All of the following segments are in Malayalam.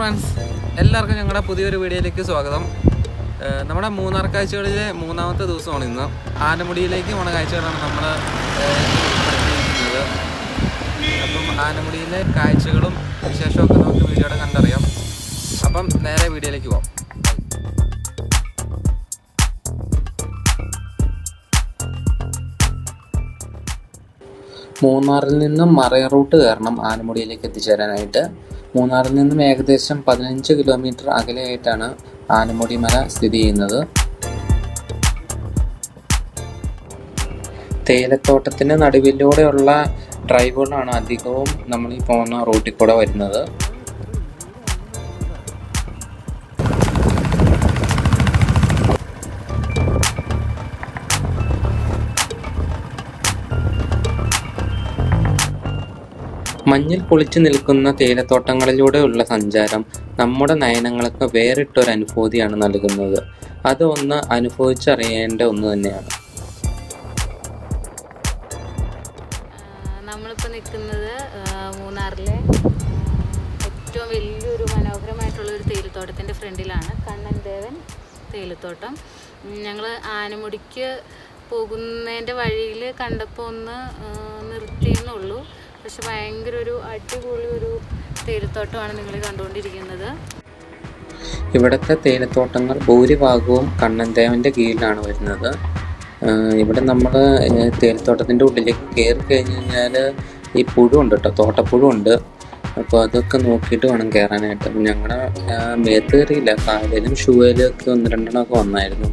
ഫ്രണ്ട്സ് എല്ലാവർക്കും ഞങ്ങളുടെ പുതിയൊരു വീഡിയോയിലേക്ക് സ്വാഗതം. നമ്മുടെ മൂന്നാർ കാഴ്ചകളിലെ മൂന്നാമത്തെ ദിവസമാണ് ഇന്ന്. ആനമുടിയിലേക്ക് പോണ കാഴ്ചകളാണ് നമ്മൾ അപ്പം ആനമുടിയിലെ കാഴ്ചകളും വിശേഷമൊക്കെ നമുക്ക് വീഡിയോയുടെ കണ്ടറിയാം. അപ്പം നേരെ വീഡിയോയിലേക്ക് പോകാം മൂന്നാറിൽ നിന്നും മറയ റൂട്ട് കയറണം ആനമുടിയിലേക്ക് എത്തിച്ചേരാനായിട്ട്. മൂന്നാറിൽ നിന്നും ഏകദേശം പതിനഞ്ച് കിലോമീറ്റർ അകലെയായിട്ടാണ് ആനമുടി മല സ്ഥിതി ചെയ്യുന്നത്. തേയിലത്തോട്ടത്തിന് നടുവിലൂടെയുള്ള ഡ്രൈവുകളാണ് അധികവും നമ്മൾ ഈ പോകുന്ന റൂട്ടിൽ കൂടെ വരുന്നത്. മഞ്ഞിൽ പൊളിച്ചു നിൽക്കുന്ന തേയിലത്തോട്ടങ്ങളിലൂടെയുള്ള സഞ്ചാരം നമ്മുടെ നയനങ്ങൾക്ക് വേറിട്ടൊരു അനുഭൂതിയാണ് നൽകുന്നത്. അത് ഒന്ന് അനുഭവിച്ചറിയേണ്ട ഒന്ന് തന്നെയാണ്. നമ്മളിപ്പോൾ നിൽക്കുന്നത് മൂന്നാറിലെ ഏറ്റവും വലിയൊരു മനോഹരമായിട്ടുള്ള ഒരു തേയിലത്തോട്ടത്തിന്റെ ഫ്രണ്ടിലാണ് കണ്ണൻ ദേവൻ തേയിലത്തോട്ടം ഞങ്ങൾ ആനമുടിക്ക് പോകുന്നതിന്റെ വഴിയിൽ കണ്ടപ്പോൾ ഒന്ന് നിർത്തിയെന്നുള്ളൂ പക്ഷെ ഭയങ്കര ഒരു അടിപൊളി ഒരു തേയിലത്തോട്ടമാണ് നിങ്ങൾ കണ്ടുകൊണ്ടിരിക്കുന്നത്. ഇവിടുത്തെ തേയിലത്തോട്ടങ്ങൾ ഭൂരിഭാഗവും കണ്ണൻദേവന്റെ കീഴിലാണ് വരുന്നത്. ഇവിടെ നമ്മൾ തേയിലത്തോട്ടത്തിന്റെ ഉള്ളിലേക്ക് കയറി കഴിഞ്ഞ് കഴിഞ്ഞാൽ ഈ പുഴുണ്ട് കേട്ടോ തോട്ടപ്പുഴുണ്ട്. അപ്പോൾ അതൊക്കെ നോക്കിയിട്ട് വേണം കയറാനായിട്ട്. ഞങ്ങളുടെ മേത്ത് കയറിയില്ല. കാലിലും ഷൂയിലും ഒക്കെ ഒന്ന് രണ്ടെണ്ണമൊക്കെ വന്നായിരുന്നു.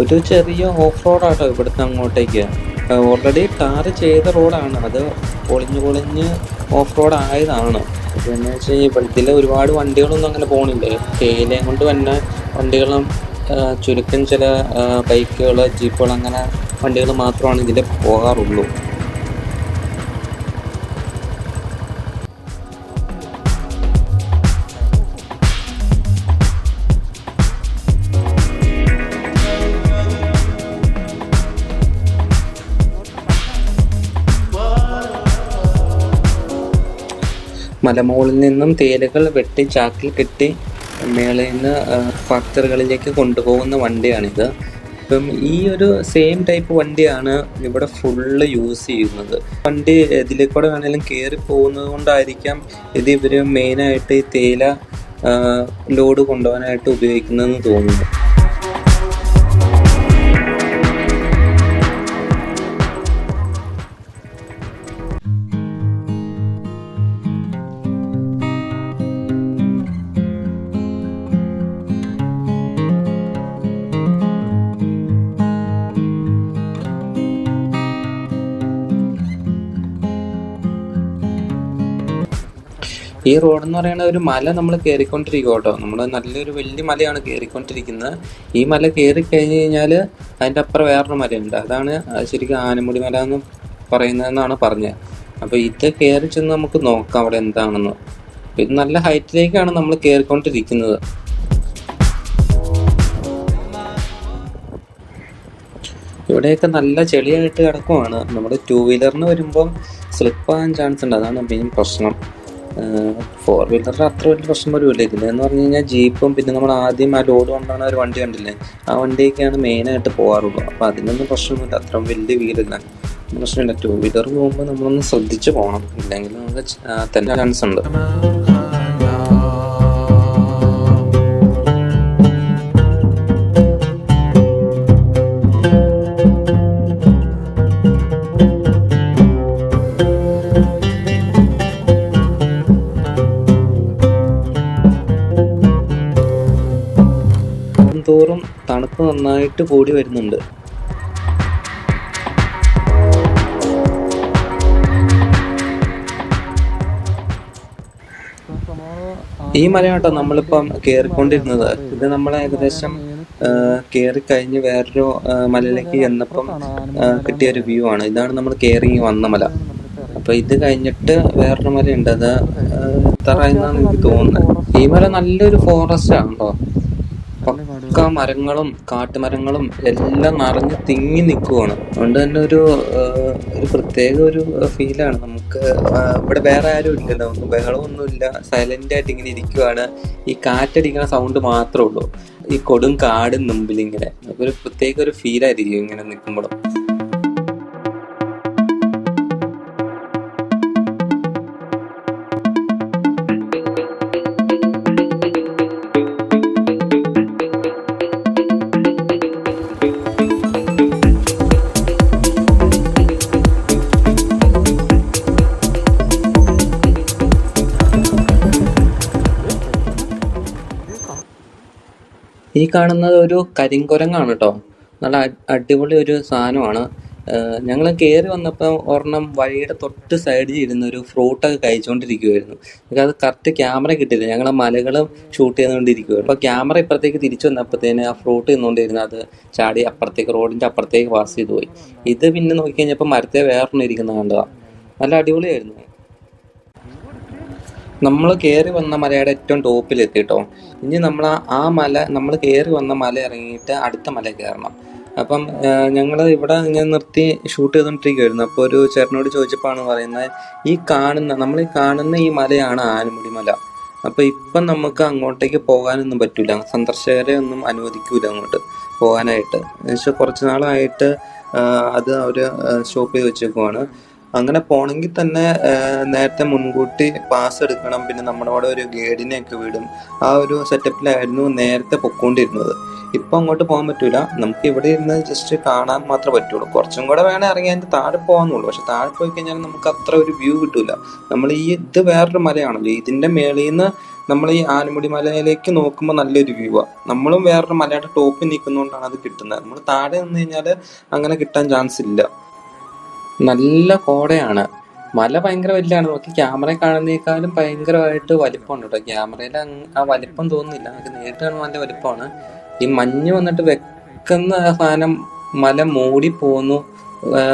ഒരു ചെറിയ ഓഫ് റോഡാട്ടോ ഇവിടുന്ന് അങ്ങോട്ടേക്ക്. ഓൾറെഡി ടാർ ചെയ്ത റോഡാണ് അത് പൊളിഞ്ഞ് പൊളിഞ്ഞ് ഓഫ് റോഡ് ആയതാണ്. എന്ന് വെച്ച് കഴിഞ്ഞാൽ ഇവിടുത്തെ ഒരുപാട് വണ്ടികളൊന്നും അങ്ങനെ പോകണില്ലേ തേയിലയും കൊണ്ട് തന്നെ വണ്ടികളും ചുരുക്കം ചില ബൈക്കുകൾ ജീപ്പുകൾ അങ്ങനെ വണ്ടികൾ മാത്രമാണ് ഇതിൽ പോകാറുള്ളൂ. മലമുകളിൽ നിന്നും തേരുകൾ വെട്ടി ചാക്കിൽ കെട്ടി മേളയിൽ നിന്ന് ഫാക്ടറികളിലേക്ക് കൊണ്ടുപോകുന്ന വണ്ടിയാണിത്. ഇപ്പം ഈ ഒരു സെയിം ടൈപ്പ് വണ്ടിയാണ് ഇവിടെ ഫുള്ള് യൂസ് ചെയ്യുന്നത്. വണ്ടി ഇതിലേക്കൂടെ കൂടെ വേണമെങ്കിലും കയറി പോകുന്നത് കൊണ്ടായിരിക്കാം ഇത് ഇവർ മെയിനായിട്ട് ഈ തേയില ലോഡ് കൊണ്ടുപോകാനായിട്ട് ഉപയോഗിക്കുന്നതെന്ന് തോന്നുന്നു. ഈ റോഡ് എന്ന് പറയുന്ന ഒരു മല നമ്മൾ കയറിക്കൊണ്ടിരിക്കുക കേട്ടോ. നമ്മൾ നല്ലൊരു വലിയ മലയാണ് കയറിക്കൊണ്ടിരിക്കുന്നത് ഈ മല കയറി കഴിഞ്ഞ് കഴിഞ്ഞാൽ അതിന്റെ അപ്പുറം വേറൊരു മലയുണ്ട്. അതാണ് ശരിക്കും ആനമുടി മല എന്ന് പറയുന്നതെന്നാണ് പറഞ്ഞത്. അപ്പോൾ ഇത് കയറി ചെന്ന് നമുക്ക് നോക്കാം അവിടെ എന്താണെന്ന്. ഇത് നല്ല ഹൈറ്റിലേക്കാണ് നമ്മൾ കയറിക്കൊണ്ടിരിക്കുന്നത് ഇവിടെയൊക്കെ നല്ല ചെളിയായിട്ട് കിടക്കുവാണ്. നമ്മുടെ ടൂ വീലറിന് വരുമ്പം സ്ലിപ്പ് ആകാൻ ചാൻസ് ഉണ്ട്. അതാണ് മെയിൻ പ്രശ്നം. ഫോർ വീലറിന് അത്ര വലിയ പ്രശ്നം വരുമല്ലോ ഇതിലെന്ന് പറഞ്ഞു കഴിഞ്ഞാൽ ജീപ്പും പിന്നെ നമ്മൾ ആദ്യം ആ ലോഡ് കൊണ്ടാണ് ഒരു വണ്ടി കണ്ടില്ലേ? ആ വണ്ടിയൊക്കെയാണ് മെയിനായിട്ട് പോകാറുള്ളൂ അപ്പോൾ അതിനൊന്നും പ്രശ്നമില്ല. അത്ര വലിയ വീലില്ല പ്രശ്നമില്ല. ടൂ വീലർ പോകുമ്പോൾ നമ്മളൊന്ന് ശ്രദ്ധിച്ച് പോകണം ഇല്ലെങ്കിൽ നമുക്ക് തന്നെ ചാൻസ് ഉണ്ട്. തോറും തണുപ്പ് നന്നായിട്ട് കൂടി വരുന്നുണ്ട്. ഈ മലയാട്ടോ നമ്മളിപ്പം കയറിക്കൊണ്ടിരുന്നത് ഇത് നമ്മൾ ഏകദേശം കയറി കഴിഞ്ഞ് വേറൊരു മലയിലേക്ക് ചെന്നപ്പം കിട്ടിയ ഒരു വ്യൂ ആണ്. ഇതാണ് നമ്മൾ കയറി വന്ന മല. അപ്പൊ ഇത് കഴിഞ്ഞിട്ട് വേറൊരു മലയുണ്ട് അത് തറ എന്നാണ് എനിക്ക് തോന്നുന്നത്. ഈ മല നല്ലൊരു ഫോറസ്റ്റ് ആണ് കേട്ടോ പക്ക മരങ്ങളും കാട്ടുമരങ്ങളും എല്ലാം നിറഞ്ഞ് തിങ്ങി നിൽക്കുവാണ്. അതുകൊണ്ട് തന്നെ ഒരു ഒരു പ്രത്യേക ഒരു ഫീലാണ്. നമുക്ക് ഇവിടെ വേറെ ആരും ഇല്ലല്ലോ. നമുക്ക് ബഹളമൊന്നുമില്ല. സൈലന്റ് ആയിട്ട് ഇങ്ങനെ ഇരിക്കുവാണ്. ഈ കാറ്റടിക്കുന്ന സൗണ്ട് മാത്രമേ ഉള്ളൂ. ഈ കൊടും കാടും മുമ്പിൽ ഇങ്ങനെ. ഒരു പ്രത്യേക ഒരു ഫീലായിരിക്കും ഇങ്ങനെ നിൽക്കുമ്പോഴും. ഈ കാണുന്നത് ഒരു കരിങ്കുരങ്ങാണ് കേട്ടോ നല്ല അടിപൊളി ഒരു സാധനമാണ്. ഞങ്ങൾ കയറി വന്നപ്പോൾ ഒരെണ്ണം വഴിയുടെ തൊട്ട് സൈഡിൽ ഇരുന്ന് ഒരു ഫ്രൂട്ടൊക്കെ കഴിച്ചുകൊണ്ടിരിക്കുമായിരുന്നു എനിക്ക് അത് കറക്റ്റ് ക്യാമറ കിട്ടിയില്ല. ഞങ്ങൾ മലകളും ഷൂട്ട് ചെയ്തുകൊണ്ടിരിക്കുവായിരുന്നു അപ്പോൾ ക്യാമറ ഇപ്പുറത്തേക്ക് തിരിച്ചു വന്നപ്പോഴത്തേന് ആ ഫ്രൂട്ട് തിന്നുകൊണ്ടിരുന്ന അത് ചാടി അപ്പുറത്തേക്ക് റോഡിന്റെ അപ്പുറത്തേക്ക് പാസ് ചെയ്തു പോയി. ഇത് പിന്നെ നോക്കി കഴിഞ്ഞപ്പോൾ മരത്തെ വേറൊന്നും ഇരിക്കുന്ന കണ്ടതാണ് നല്ല അടിപൊളിയായിരുന്നു. നമ്മൾ കയറി വന്ന മലയുടെ ഏറ്റവും ടോപ്പിലെത്തി കേട്ടോ ഇനി നമ്മൾ ആ മല നമ്മൾ കയറി വന്ന മല ഇറങ്ങിയിട്ട് അടുത്ത മല കയറണം. അപ്പം ഞങ്ങൾ ഇവിടെ ഇങ്ങനെ നിർത്തി ഷൂട്ട് ചെയ്തുകൊണ്ടിരിക്കുകയായിരുന്നു അപ്പോൾ ഒരു ചേട്ടനോട് ചോദിച്ചപ്പോഴാണ് പറയുന്നത് ഈ കാണുന്ന നമ്മൾ ഈ കാണുന്ന ഈ മലയാണ് ആനമുടി മല. അപ്പോൾ ഇപ്പം നമുക്ക് അങ്ങോട്ടേക്ക് പോകാനൊന്നും പറ്റില്ല സന്ദർശകരെ ഒന്നും അനുവദിക്കൂല അങ്ങോട്ട് പോകാനായിട്ട്. എന്നുവെച്ചാൽ കുറച്ച് നാളായിട്ട് അത് അവർ സ്റ്റോപ്പ് ചെയ്ത് വെച്ചേക്കുവാണ്. അങ്ങനെ പോണെങ്കിൽ തന്നെ നേരത്തെ മുൻകൂട്ടി പാസ് എടുക്കണം. പിന്നെ നമ്മുടെ അവിടെ ഒരു ഗൈഡിനെ ഒക്കെ വിടും. ആ ഒരു സെറ്റപ്പിലായിരുന്നു നേരത്തെ പൊക്കോണ്ടിരുന്നത്. ഇപ്പൊ അങ്ങോട്ട് പോകാൻ പറ്റൂല. നമുക്ക് ഇവിടെ ഇരുന്ന് ജസ്റ്റ് കാണാൻ മാത്രമേ പറ്റുള്ളൂ. കുറച്ചും കൂടെ വേണേ ഇറങ്ങി അതിന്റെ താഴെ പോകാന്നുള്ളൂ. പക്ഷെ താഴെ പോയി കഴിഞ്ഞാൽ നമുക്ക് അത്ര ഒരു വ്യൂ കിട്ടൂല. നമ്മൾ ഈ ഇത് വേറൊരു മലയാണല്ലോ. ഇതിന്റെ മേളിൽ നിന്ന് നമ്മൾ ഈ ആനമുടി മലയിലേക്ക് നോക്കുമ്പോൾ നല്ലൊരു വ്യൂ ആ. നമ്മളും വേറൊരു മലയുടെ ടോപ്പിൽ നിൽക്കുന്നതുകൊണ്ടാണ് അത് കിട്ടുന്നത്. നമ്മൾ താഴെ നിന്ന് കഴിഞ്ഞാൽ അങ്ങനെ കിട്ടാൻ ചാൻസ് ഇല്ല. നല്ല കോടയാണ്. മല ഭയങ്കര വലുതാണ്. നമുക്ക് ക്യാമറ കാണുന്നേക്കാളും ഭയങ്കരമായിട്ട് വലിപ്പമുണ്ട് കേട്ടോ. ക്യാമറയിൽ ആ വലിപ്പം തോന്നുന്നില്ല. നമുക്ക് നേരിട്ട് കാണുമ്പോൾ നല്ല വലിപ്പമാണ്. ഈ മഞ്ഞ് വന്നിട്ട് വെക്കുന്ന സാധനം മല മൂടി പോകുന്നു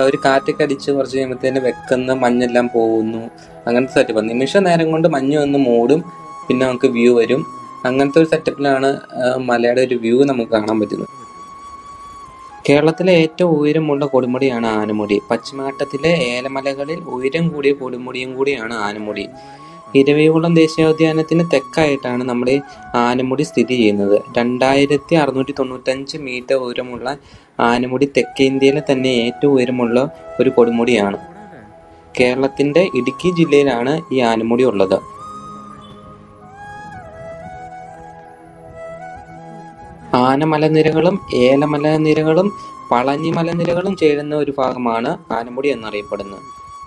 ഒരു കാറ്റൊക്കെ അടിച്ച് കുറച്ച് കഴിയുമ്പോഴത്തേന് വെക്കുന്ന മഞ്ഞെല്ലാം പോകുന്നു. അങ്ങനത്തെ സെറ്റപ്പ് നിമിഷ നേരം കൊണ്ട് മഞ്ഞ് വന്ന് മൂടും. പിന്നെ നമുക്ക് വ്യൂ വരും. അങ്ങനത്തെ ഒരു സെറ്റപ്പിലാണ് മലയുടെ ഒരു വ്യൂ നമുക്ക് കാണാൻ പറ്റുന്നത്. കേരളത്തിലെ ഏറ്റവും ഉയരമുള്ള കൊടുമുടിയാണ് ആനമുടി. പശ്ചിമഘട്ടത്തിലെ ഏലമലകളിൽ ഉയരം കൂടിയ കൊടുമുടിയും കൂടിയാണ് ആനമുടി. ഇരവികുളം ദേശീയോദ്യാനത്തിന് തെക്കായിട്ടാണ് നമ്മുടെ ആനമുടി സ്ഥിതി ചെയ്യുന്നത്. രണ്ടായിരത്തി അറുന്നൂറ്റി തൊണ്ണൂറ്റഞ്ച് മീറ്റർ ഉയരമുള്ള ആനമുടി തെക്കേ ഇന്ത്യയിലെ തന്നെ ഏറ്റവും ഉയരമുള്ള ഒരു കൊടുമുടിയാണ്. കേരളത്തിന്റെ ഇടുക്കി ജില്ലയിലാണ് ഈ ആനമുടി ഉള്ളത്. ആനമലനിരകളും ഏലമലനിരകളും പളനി മലനിരകളും ചേരുന്ന ഒരു ഭാഗമാണ് ആനമുടി എന്നറിയപ്പെടുന്നത്.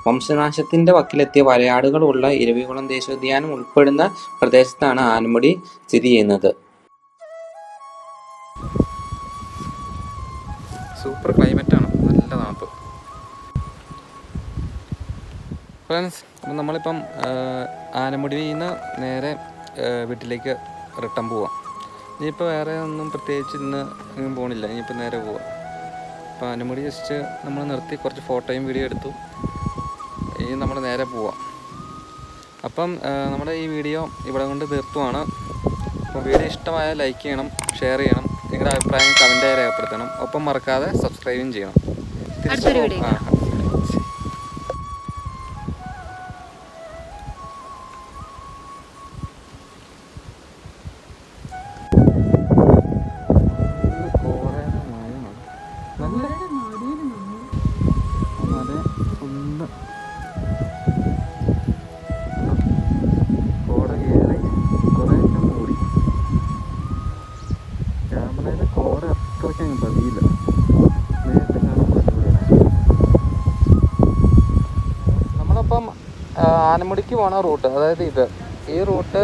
വംശനാശത്തിന്റെ വക്കിലെത്തിയ വരയാടുകളുള്ള ഇരവികുളം ദേശീയോദ്യാനം ഉൾപ്പെടുന്ന പ്രദേശത്താണ് ആനമുടി സ്ഥിതി ചെയ്യുന്നത്. സൂപ്പർ ക്ലൈമറ്റ് ആണ്. നല്ല തണുപ്പ്. ഫ്രണ്ട്സ് നമ്മളിപ്പം ആനമുടിയിൽ നിന്ന് നേരെ വീട്ടിലേക്ക് റിട്ടേൺ പോവാം. ഇനിയിപ്പോൾ വേറെ ഒന്നും പ്രത്യേകിച്ച് ഇന്ന് എങ്ങും പോകണില്ല ഇനിയിപ്പോൾ നേരെ പോവാം. അപ്പോൾ അനുമതി ജസ്റ്റ് നമ്മൾ നിർത്തി കുറച്ച് ഫോട്ടോയും വീഡിയോ എടുത്തു. ഇനി നമ്മൾ നേരെ പോവാം. അപ്പം നമ്മുടെ ഈ വീഡിയോ ഇവിടെ കൊണ്ട് തീർത്തുമാണ് അപ്പോൾ വീഡിയോ ഇഷ്ടമായാൽ ലൈക്ക് ചെയ്യണം ഷെയർ ചെയ്യണം. നിങ്ങളുടെ അഭിപ്രായം കമന്റായി രേഖപ്പെടുത്തണം. ഒപ്പം മറക്കാതെ സബ്സ്ക്രൈബും ചെയ്യണം. വീഡിയോ ആ ക്യാമറയിൽ കോറ് അത്രയ്ക്ക് പതിയില്ല. നമ്മളപ്പം ആനമുടിക്ക് പോണ റൂട്ട് അതായത് ഇത്. ഈ റൂട്ട്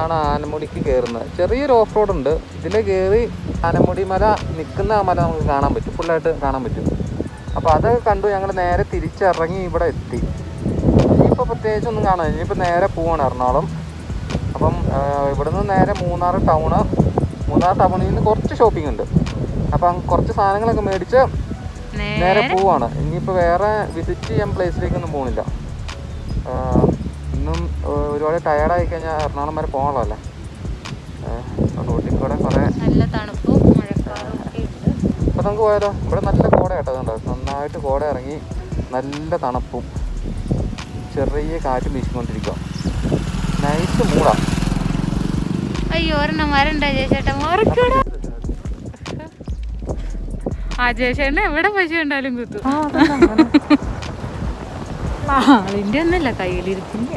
ആണ് ആനമുടിക്ക് കയറുന്നത് ചെറിയൊരു ഓഫ് റോഡ് ഉണ്ട്. ഇതിൽ കയറി ആനമുടി മല നിൽക്കുന്ന ആ മല നമുക്ക് കാണാൻ പറ്റും. ഫുള്ളായിട്ട് കാണാൻ പറ്റും. അപ്പോൾ അതൊക്കെ കണ്ടു ഞങ്ങൾ നേരെ തിരിച്ചിറങ്ങി ഇവിടെ എത്തി. ഇനിയിപ്പോൾ പ്രത്യേകിച്ച് ഒന്നും കാണാൻ ഇനിയിപ്പോൾ നേരെ പോവാണ് എറണാകുളം. അപ്പം ഇവിടുന്ന് നേരെ മൂന്നാർ ടൗണ് മൂന്നാർ ടൗണിൽ നിന്ന് കുറച്ച് ഷോപ്പിംഗ് ഉണ്ട്. അപ്പം കുറച്ച് സാധനങ്ങളൊക്കെ മേടിച്ച് നേരെ പോവാണ്. ഇനിയിപ്പോൾ വേറെ വിസിറ്റ് ചെയ്യാൻ പ്ലേസിലേക്കൊന്നും പോകുന്നില്ല ഇന്നും ഒരുപാട് ടയർഡായി കഴിഞ്ഞാൽ എറണാകുളം വരെ പോകണമല്ലേ റോട്ടിൽ കൂടെ കുറേ നല്ല തണുപ്പും ഇപ്പം നമുക്ക് പോയാലോ? ഇവിടെ നല്ല കോട കേട്ടോ നന്നായിട്ട് കോട ഇറങ്ങി നല്ല തണുപ്പും ചെറിയ കാറ്റും വീശിക്കൊണ്ടിരിക്കുക നൈസ് മൂടാ. അയ്യോ ഒരെണ്ണം വരണ്ട ചേട്ടാ മാറിക്കൂടാ ആ ചേട്ടൻ എവിടെ പശു കണ്ടാലും കുത്തു. ആളിന്റെ ഒന്നല്ല കയ്യിലിരിപ്പിന്റെ